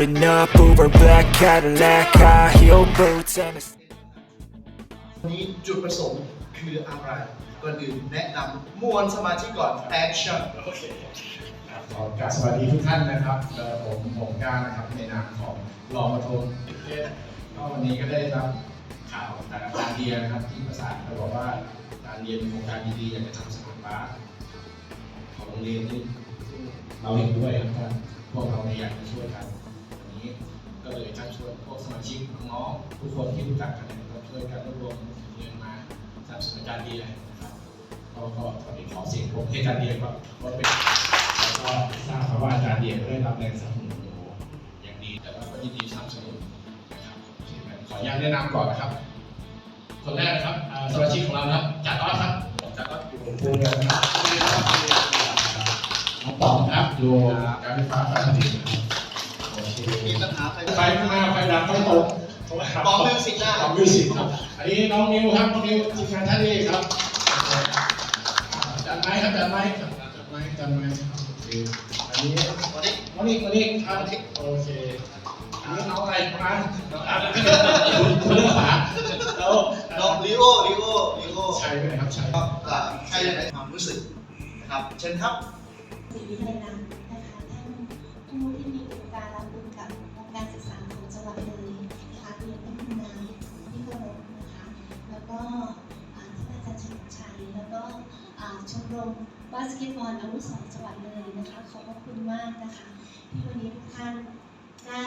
rolling up, Uber black Cadillac, high heel boots and a วันนี้จุดประสงค์คืออะไรก่อนอื่นแนะนำมวลสมาชิกก่อน action โอเคครับขอกราบสวัสดีทุกท่านนะครับเอ่อผมผมก้านะครับในนามของรองประทมเทศก็วันนี้ก็ได้รับข่าวจากอาจารย์เดียนะครับที่ประสานเขาบอกว่าการเรียนโครงการดีๆอยากจะทำสนามบาสของโรงเรียนนี่ซึ่งเราเห็นด้วยนะครับพวกเราเนี่ยอยากจะช่วยกัน นี้ ก็เลยชักชวนพวกสมาชิกน้องทุกคนที่รู้จักกันก็ช่วยกันรวบรวมเงินมาสนับสนุนอาจารย์เดียนะครับก็ก็ตอนนี้ขอเสียงผมให้อาจารย์เดียก่อนว่าเป็นแล้วก็ทราบมาว่าอาจารย์เดียได้รับแรงสนับสนุนอย่างดีแต่ว่าก็ยินดีสนับสนุนนะครับโอเคงั้นขออนุญาตแนะนำก่อนนะครับคนแรกนะครับสมาชิกของเรานะครับจ่าต้อนครับจ่าต้อนอยู่ภูมินะครับน้องปองครับอยู่การไฟฟ้าฝ่ายผลิต มีปัญหาไฟไฟข้างหน้าไฟดับไฟตกบอมมิวสิกหน้าบอมมิวสิกครับ อันนี้น้องนิวครับน้องนิวทีมงานท่านนี้ครับ จัดไม้ครับจัดไม้ครับจัดไม้จัดไม้ครับโอเคอันนี้วันนี้วันนี้วันนี้ครับโอเคอันนี้น้องอะไรประมาณน้องอะไรคุณเลือกฝาแล้วน้องลิโอลิโอลิโอชัยไปไหนครับชัยก็อ่าใครจะได้ความรู้สึกนะครับ เชิญครับสิริไทยนำนะคะท่านผู้ที่ ชมรมบาสเกตบอลอาวุโสจังหวัดเลยนะคะ ขอบพระคุณมากนะคะที่วันนี้ทุกท่านได้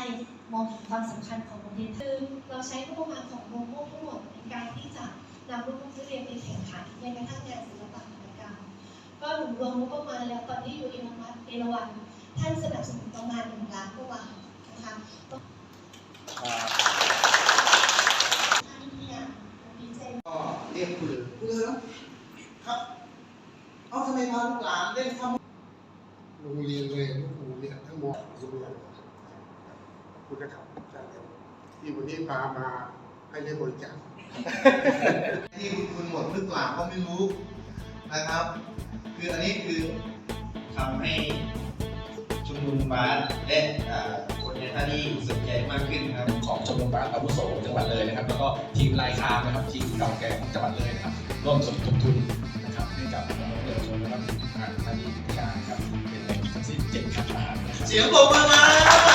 มองเห็นความสำคัญของโรงเรียนคือเราใช้งบประมาณของโรงเรียนทั้งหมดในการที่จะนำลูกนักเรียนไปแข่งขันในกระทั่งงานศิลปะหัตถกรรมก็รวมรวมงบประมาณแล้วตอนนี้อยู่เอราวัณเอราวัณท่านสนับสนุนประมาณหนึ่งล้านกว่าบาทนะคะก็ท่านเนี่ยดีใจก็เรียกคุณเลยคุณเลยครับ เอาทำไมพาลูกหลานเล่นทำโรงเรียนเลยลูกครูเนี่ยทั้งหมดโรงเรียนขอบคุณนะครับอาจารย์เดียวที่วันนี้พามาให้ได้บริจาคที่คุณหมดหรือเปล่าก็ไม่รู้นะครับ คืออันนี้คือทำให้ชุมนุมบาสและอ่าคนในท่านี้สนใจมากขึ้นครับของชมรมบาสอาวุโสจังหวัดเลยนะครับ แล้วก็ทีมลายคามนะครับทีมเก่าแก่ของจังหวัดเลยนะครับร่วมสมทบทุนาทนะ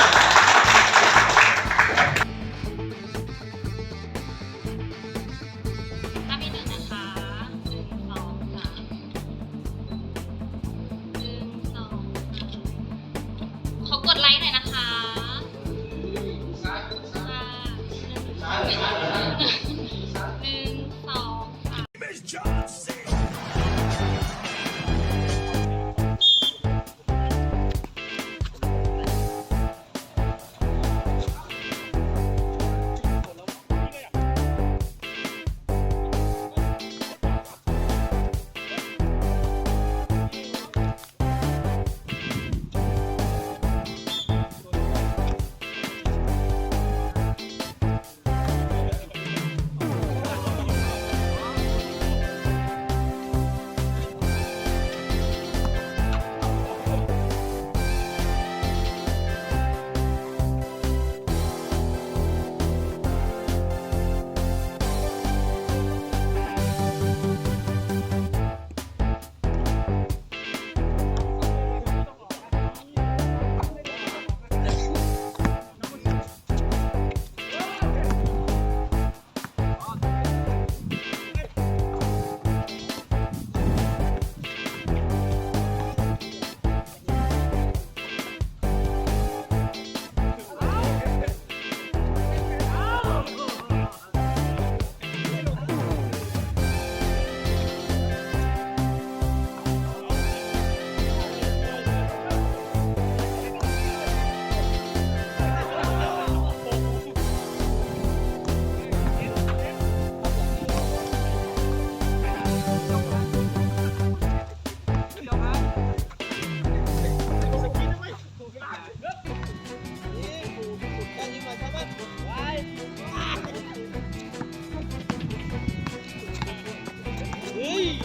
เ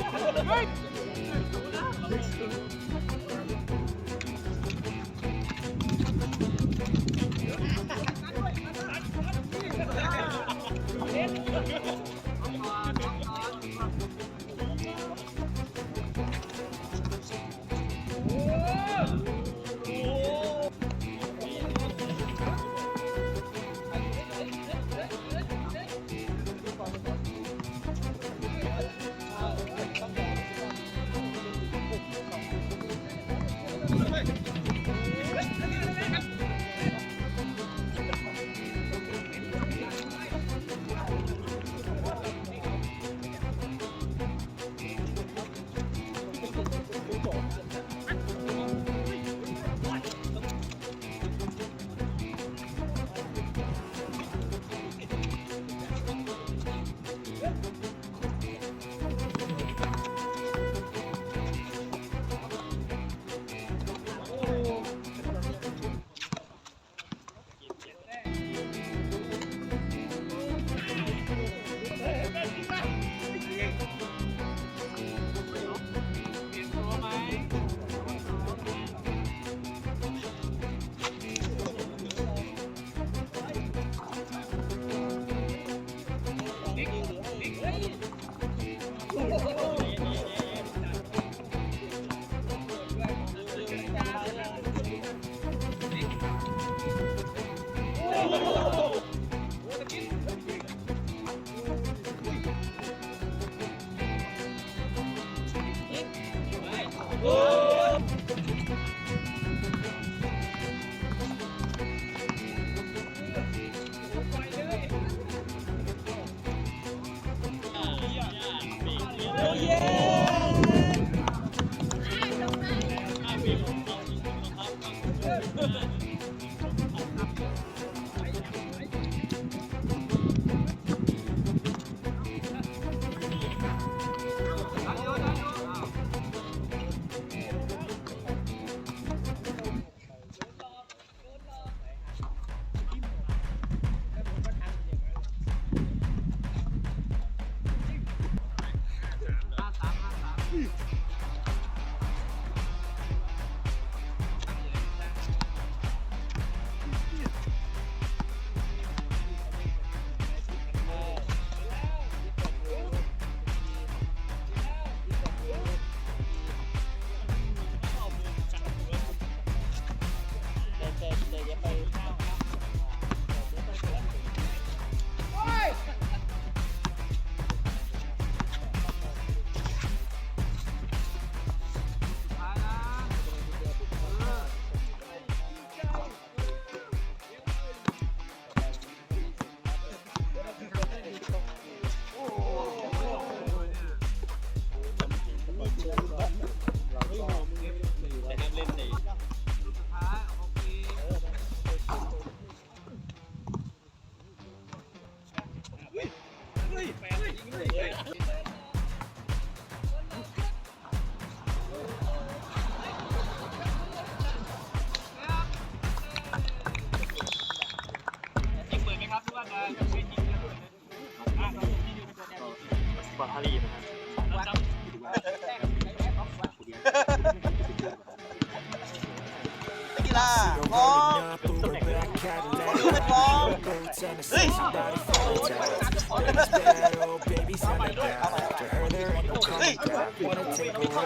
กี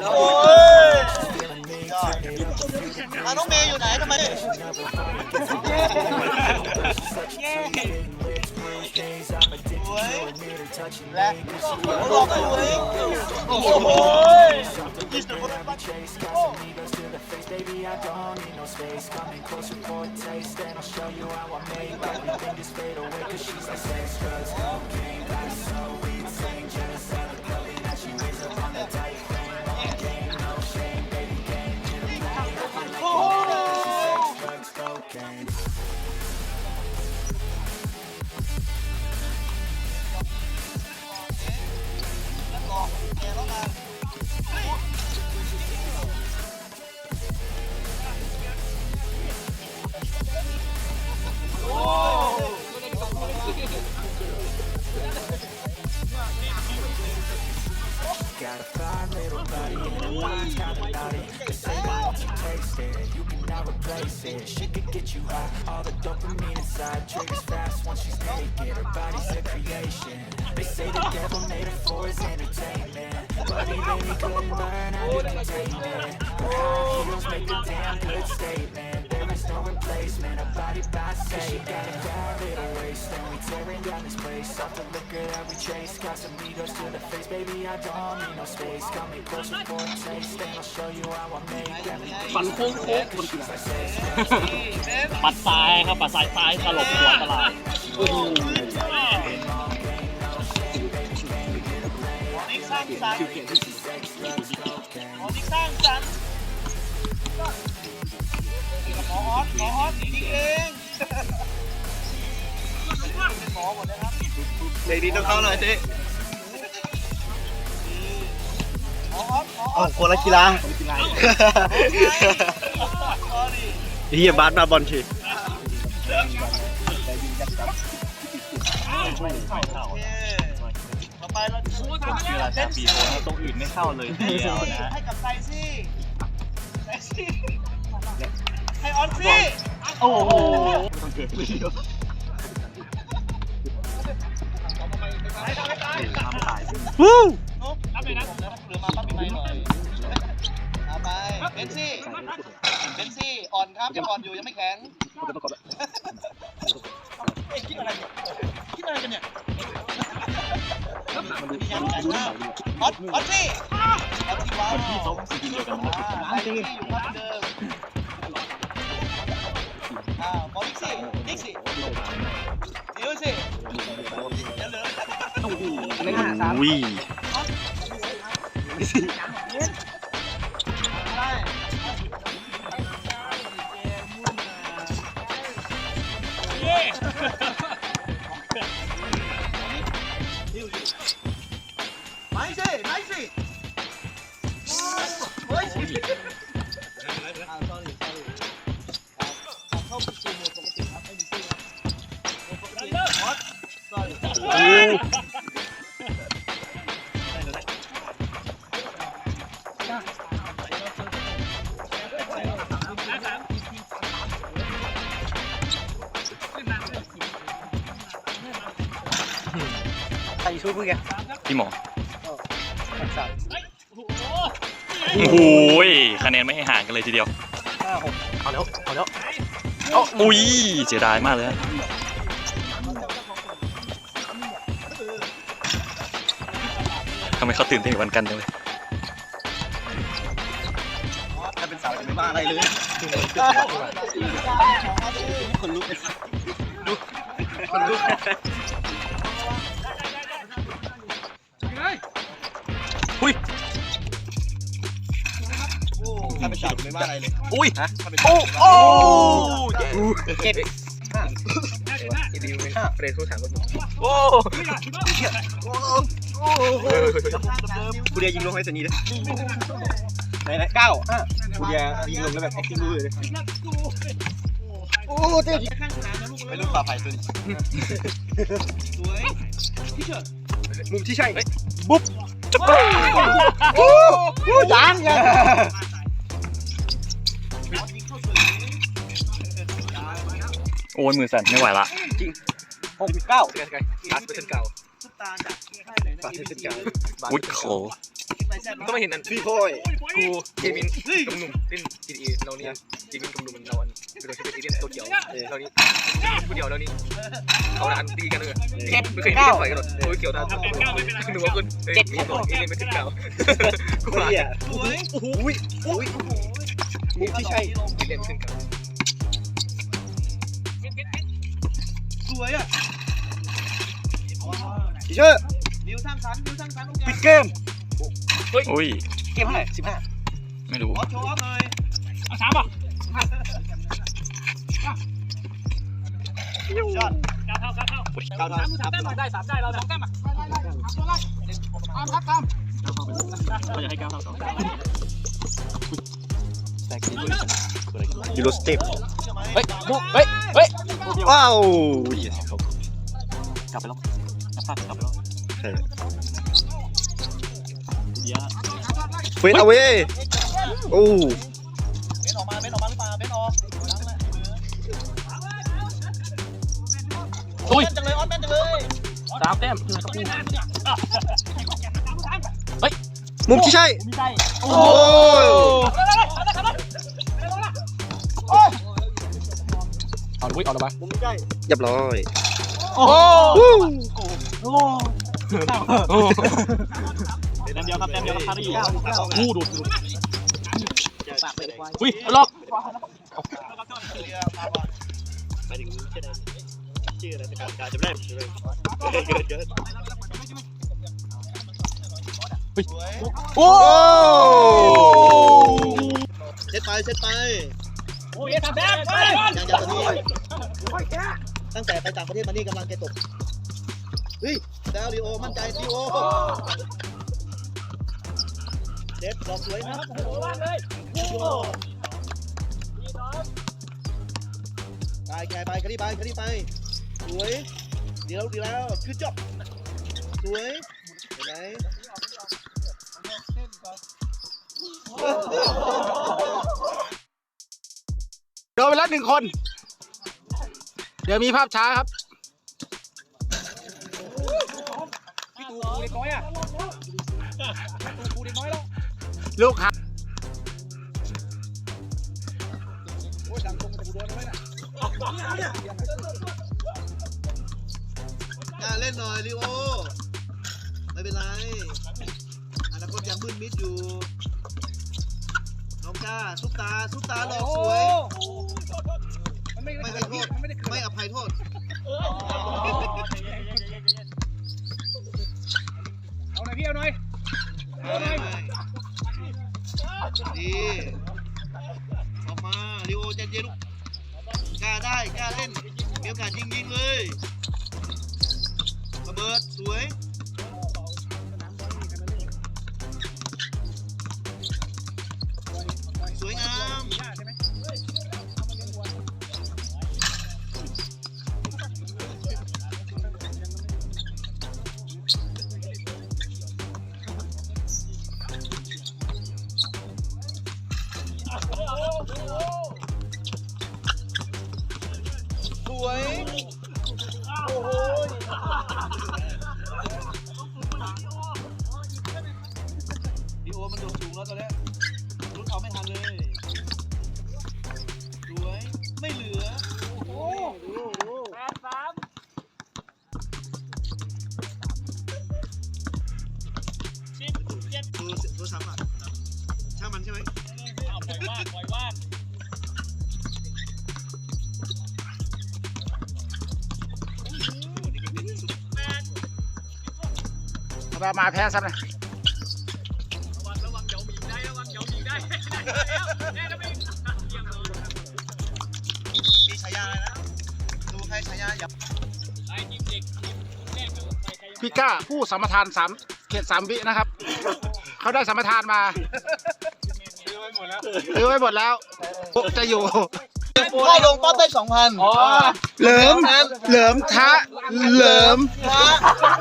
โอ้ย Feeling me, turn it up a few degrees อะน้องเมย์อยู่ไหนทำไม She's such a treat Lips, breathe things I'm addicted to her Need her touching me และ Cause she โอ้หลอกไปอยู่เองโอ้โหยี่ lane. Roll off the lane. Oh, He's the Baby, I don't need no space Coming closer for a taste And I'll show you how I make Everything just fade away Cause she's like sex, drugs, cocaine That's so insane we chase, got some egos to the face Baby, I don't need no space, come me closer for a taste And I'll show you how I make everything ฟันโค้งโค้งคนกีฬา I say, ปัดซ้ายครับปัดซ้ายซ้ายตลบหัวตลาดโอ้โห นี่สร้างสรรค์ คิวเก่งที่สุ ดอ๋อนี่สร้างสรรค์หมอออสหมอออสจริงๆเองเป็นหมอหมดเลยครับเลยดีต้องเข้าเลยสิหมอออสหมอออสคนละกีฬาคนละกีฬาเฮียบาสมาบอลทีต่อ ไปเราจะกีฬาชาปีโฟตรงอื่นไม่เข้าเลยทีเดียวนะให้กับไซซี่ไซซี่ให้ออนซี่โอ้โหวู้รับเลยนะเหลือมาปั๊บมีไหมหน่อยเอาไปเบนซี่เบนซี่อ่อนครับยังอ่อนอยู่ยังไม่แข็งเอ้ยคิดอะไรเนี่ยคิดอะไรกันเนี่ย ฮอตฮออสซี่ออตซี่ว้าวที่เขาสกินเดียวกันนะที่อยู่ครับเหมือนเดิมอ่าบอลดิกซี่ดิกซี่ดิวซี่เดี๋ยวเหลืออุ้ยได้ คะแนนไม่ให้ห่างกันเลยทีเดียวห้าหกเอาแล้วเอาแล้วอุ้ยเสียดายมากเลยฮะทำไมเขาตื่นเต้นกับวันกันจังเลยถ้าเป็นสาวจะไม่มาอะไรเลยคนลุกลุกคนลุก ถ้าเป็นสาวจะไม่มาอะไรเลยอุ้ยถ้าเป็นโอ้โอ้เจ็ดห้าห้าเฟรนคู่ถามกับโอ้กูเดียยิงลงให้สัญญีเลยไหนไหนเก้าห้ากูเดียยิงลงแล้วแบบ acting รู้เลยโอ้เจ๊ไม่รู้ฝ่าไผ่ตัวนี้สวยมุมที่ใช่บุ๊บโอ้โหยังยัง โอ้ยมือสั่นไม่ไหวละหกเก้าบาสเปอร์เซ็นต์เก่าบาสเปอร์เซ็นต์เก่าอุ้ยโหก็ไม่เห็นนั่นพี่โค้ยกูเจมินกับหนุ่มเล่น GTA เราเนี่ยเจมินกับหนุ่มมันเราอันเป็นตัวที่เป็นเล่นตัวเดียวเรานี่ผู้เดียวแล้วนี่เขาอันตีกันเลยไม่เคยเล่นต่อยกันหรอกโอ้ยเกี่ยวได้หนูว่าคนเจ็ดไม่บอกเล่นไม่ถึงเก่ากูว่าโอ้ยโอ้โหโอ้ยมุกที่ใช่เล่นไม่ถึงเก่า วยอะทีเชอร์นิวสร้างสรรค์นิวสร้างสรรค์ปิดเกมอุ้ย เกมเท่าไหร่สิบห้าไม่รู้ขอโชว์ออฟเลยเอาสามป่ะยอดเก้าเท่าเก้าเท่าเก้าเท่าสามแต้มได้สามได้เราสองแต้มอะยู โรสเต็ปเฮ้ยเฮ้ย เฮ้ย ว้าวกลับไปแล้วกลับไปแล้วเฟดเอาไว้โอ้เบนออกมาเบนออกมาหรือเปล่าเบนออกอุ้ยจังเลยออสแม่นจังเลยสามแต้มมุมที่ใช่ โอ้ย อาอุ้ยเอาละบ้ามุมที่ใช่เรียบร้อยโอ้แต้มเดียวครับแต้มเดียวครับคารี่กูอู้ดูดอุ้อุ้ยยล็อกไปถึงชื่ออะไรชื่ออะไรการการจะได้เกิดเกิดโอ้เช็ดไปเช็ดไปโอ้ยทำแต้มไปยังยังต อนนี้ตั้งแต่ไปต่างประเทศมานี่กำลังจะตกเฮ้ยดาวริโอมั่นใจริโอเด็ดดอกสวยนะไปแกไปคดีไปคดีไปสวยเดี๋ยวดีแล้วคือจบสวยเห็นไหมโดนไปแล้วหนึ่งคน เดี๋ยวมีภาพช้าครับลูกค้าอย่าเล่นหน่อยลิโอไม่เป็นไรอนาคตยังมืดมิดอยู่น้องก้าวจ้าซุปตาซุปตาหลอกสวย ไม่ให้โทษไม่อภัยโทษเอาหน่อยพี่เอาหน่อยเอาหน่อยดีออกมาริโอใจเย็นลูกกล้าได้กล้าเล่นมีโอกาสยิงยิงๆเลยระเบิดสวย มามาแพ้ซ้ำนะระวังระวังเดี๋ยวหมีได้ระวังเดี๋ยวหมีได้ได้แล้วได้แล้วไม่เยี่ยมเลยมีฉายาอะไรนะดูใครฉายาอย่าไอ้ทีมเด็กทีมแรกก็ไปใครยังพี่ก้าผู้สัมปทานสามเขตสามวินะครับ เขาได้สัมปทานมาซื้อไว้หมดแล้วซื้อไว้หมดแล้วจะอยู่เข้าลงปั๊บได้สองพันเหลิมเหลิมทะเหลิม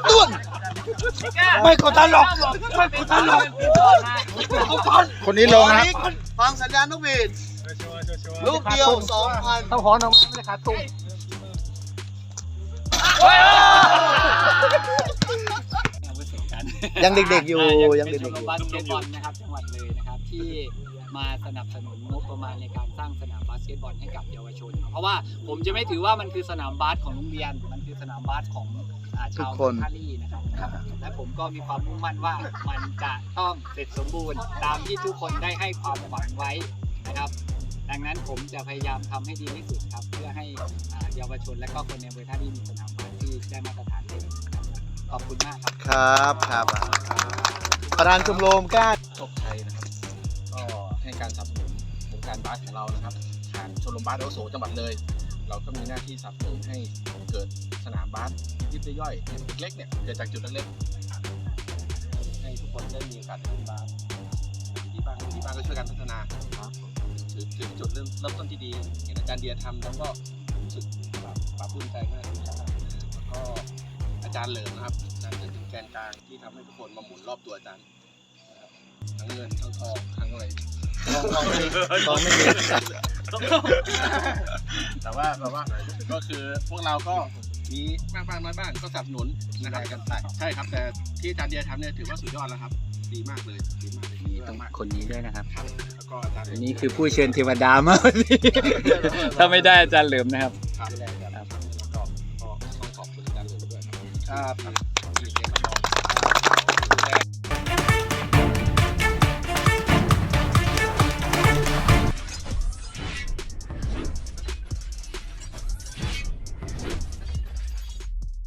ตุ้น ไม่กดดันหรอกไม่กดดันหรอกคนนี้ลงนะครับฟังสัญญาณนกหวีดลูกเดียวสองพันต้องหอนออกมาไม่ได้ขาดตุ้มยังเด็กๆอยู่ยังเด็กๆเป็นอชมรยู่มบาสเกตบอลนะครับจังหวัดเลยนะครับที่มาสนับสนุนงบประมาณในการสร้างสนามบาสเกตบอลให้กับเยาวชน เพราะว่าผมจะไม่ถือว่ามันคือสนามบาสของโรงเรียน มันคือสนามบาสของ อ่าชาวทุกคนท่าลี่นะครับและผมก็มีความมุ่งมั่นว่ามันจะต้องเสร็จสมบูรณ์ตามที่ทุกคนได้ให้ความหวังไว้นะครับ ดังนั้นผมจะพยายามทำให้ดีที่สุดครับ เพื่อให้อ่าเยาวชนและก็คนในอำเภอท่าลี่มีสนามบาสที่ได้มาตรฐานเลยครับขอบคุณมากครับ ครับครับประธานชมรมกล้าโชคชัยนะครับ ก็ให้การสนับสนุนวงการบาสของเรานะครับทางชมรมบาสอาวุโสจังหวัดเลย เราก็มีหน้าที่สนับสนุนให้เกิดสนามบาส ยิบย่อยๆเล็กๆเนี่ยเกิดจากจุดเล็กๆให้ทุกคนได้มีโอกาสเล่นบาสที่บ้านที่บ้านก็ช่วยกันพัฒนาครับถือถือเป็นจุดเริ่มเริ่มต้นที่ดีเห็นอาจารย์เดียทำแล้วก็รู้สึกปลาปลาปลื้มใจมากแล้วก็อาจารย์เหลิมนะครับอาจารย์เหลิมเป็นแกนกลางที่ทำให้ทุกคนมาหมุนรอบตัวอาจารย์ทั้งเงินทั้งทองทั้งอะไรทองทองไม่มีทองไม่มีแต่ว่าแบบว่าก็คือพวกเราก็ มีบ้างบ้างน้อยบ้างก็สนับสนุนนะครับกันไปใช่ครับ แต่ที่อาจารย์เดียทำเนี่ยถือว่าสุดยอดแล้วครับ ดีมากเลยดีมากเลยดีมากคนนี้ด้วยนะครับครับแล้วก็อาจารย์อันนี้คือผู้เชิญเทวดามาวันนี้ ถ้าไม่ได้อาจารย์เหลิมนะครับ ครับครับแล้วก็ก็ต้องขอบคุณอาจารย์เลยด้วยครับ ครับที่เรียนมาบอก